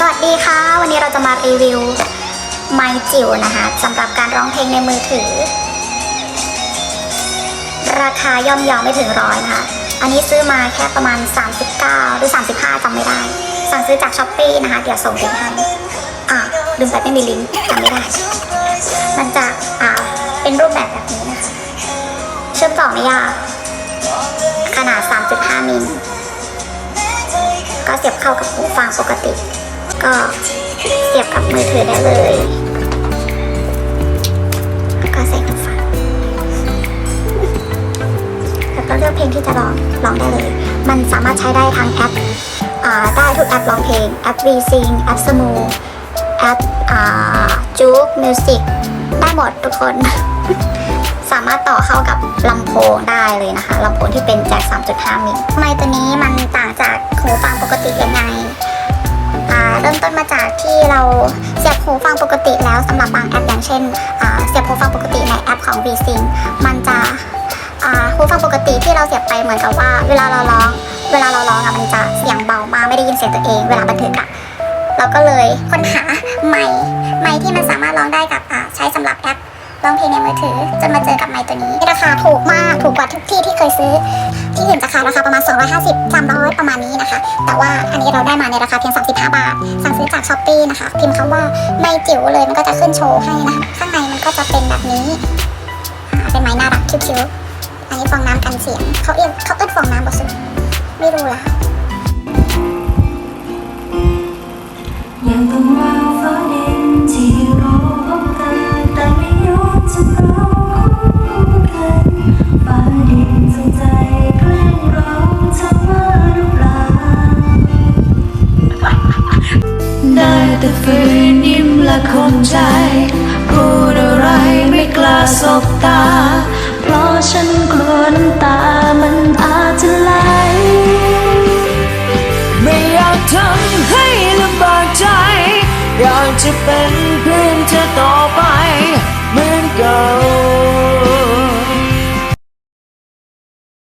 สวัสดีค่ะ วันนี้เราจะมารีวิวไมจิ๋วนะคะสำหรับการร้องเพลงในมือถือ ราคาย่อมเยาวไม่ถึงร้อยนะคะ อันนี้ซื้อมาแค่ประมาณ 39 หรือ 35จำไม่ได้ สั่งซื้อจากช้อปปี้นะคะ เดี๋ยวส่งไปให้อ่าลืมไปไม่มีลิงก์จำไม่ได้ มันจะอ่าเป็นรูปแบบแบบนี้นะคะ เชื่อมต่อไม่ยากขนาด 3.5 มิลก็เสียบเข้ากับหูฟังปกติ ก็เสียบกับมือถือได้เลยก็ใส่หูฟังแล้วก็เลือกเพลงที่จะร้องร้องได้เลย มันสามารถใช้ได้ทั้งแอปได้ทุกแอปร้องเพลง แอป VSing แอป Smooth แอปจู๊กมิวสิกได้หมดทุกคน สามารถต่อเข้ากับลำโพงได้เลยนะคะลำโพงที่เป็นแจ็ค3.5 มิลไมค์ตัวนี้มันต่างจากหูฟังปกติยังไง ต้นมาจากที่เราเสียบหูฟังปกติแล้วสำหรับบางแอปอย่างเช่นเสียบหูฟังปกติในแอปของ VSing มันจะหูฟังปกติที่เราเสียบไปเหมือนกับว่า เวลาเราร้อง เวลาเราร้องอะมันจะเสียงเบามากไม่ได้ยินเสียงตัวเอง เวลาบันทึกอะเราก็เลยค้นหาไมค์ไมค์ที่มันสามารถร้องได้กับใช้สำหรับแอปร้องเพลงในมือถือจนมาเจอกับไมค์ตัวนี้ราคาถูกมากถูกกว่าทุกที่ที่เคยซื้อ ที่อื่นจะขายราคาประมาณ 250 300 ประมาณนี้นะคะ แต่ว่าอันนี้เราได้มาในราคาเพียง 35 บาท สั่งซื้อจากช้อปปี้นะคะ พิมพ์คำว่าไม่จิ๋วเลยมันก็จะขึ้นโชว์ให้นะคะ ข้างในมันก็จะเป็นแบบนี้ เป็นไม้น่ารักคิ้วๆอันนี้ฟองน้ำกันเสียงเขาเอียงเขาเอิ้นฟองน้ำบสุดไม่รู้ละ ยิ้มและคงใจ พูดอะไรไม่กล้าสบตา เพราะฉันกลัวน้ำตามันอาจจะไหล ไม่อยากทำให้ลำบากใจ อยากจะเป็นเพื่อนเธอต่อ